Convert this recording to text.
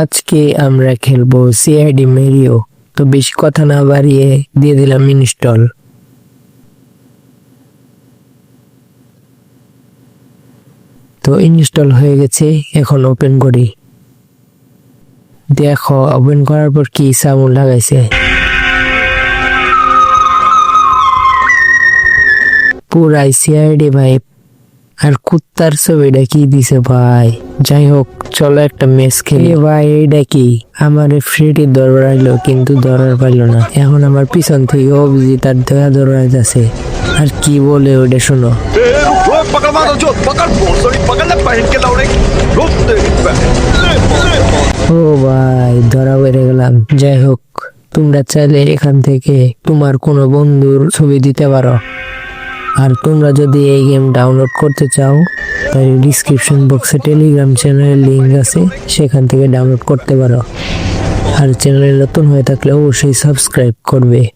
আজকে আমরা খেলব সিআইডি মেরিও তো বেশি কথা না বাড়িয়ে দিয়ে দিলাম ইনস্টল তো ইনস্টল হয়ে গেছে, এখন ওপেন করি। দেখো ওপেন করার পর কি সাউন্ড লাগাইছে। পুরাই সিআইডি ভাই আর কুত্তার ছবি কি দিছে ভাই? যাই হোক চলো একটা ম্যাচ খেলি। ভাই এইটা কি? আমার ফ্রিটি দৌড়াইলো কিন্তু দৌড়ার পাইলো না। এখন আমার পিছন থেকে অভিজিৎ আর দয়া দৌড়াই যাচ্ছে আর কি বলে ওটা শোনো। ও ভাই ধরা বেড়ে গেলাম। যাই হোক তোমরা চাইলে এখান থেকে তোমার কোনো বন্ধুর ছবি দিতে পারো। আর তোমরা যদি এই গেম ডাউনলোড করতে চাও, তাহলে ডিসক্রিপশন বক্সে টেলিগ্রাম চ্যানেলের লিঙ্ক আছে, সেখান থেকে ডাউনলোড করতে পারো। আর চ্যানেলে নতুন হয়ে থাকলে অবশ্যই সাবস্ক্রাইব করবে।